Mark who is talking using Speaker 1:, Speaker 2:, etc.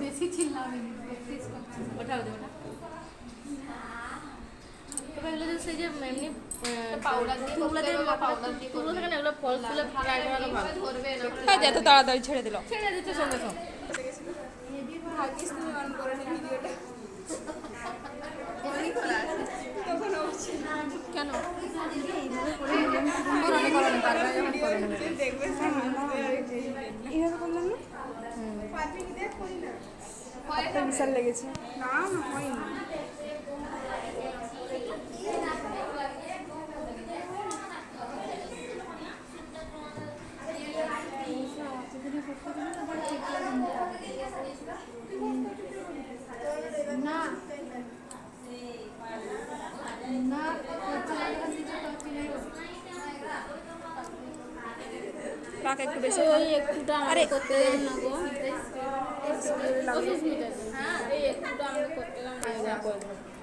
Speaker 1: বেশি ছিলাম
Speaker 2: ওটা ওটা ওটা এগুলো
Speaker 3: সেই যে তাড়াতাড়ি ছেড়ে দিল
Speaker 2: ছেড়ে দিচ্ছে
Speaker 4: হাতটা বিশাল লেগেছে না হয়নি
Speaker 3: পাক একটু বেশি আরে,
Speaker 2: করতে না গো হ্যাঁ এই একটুটা আমাকে করতে দেন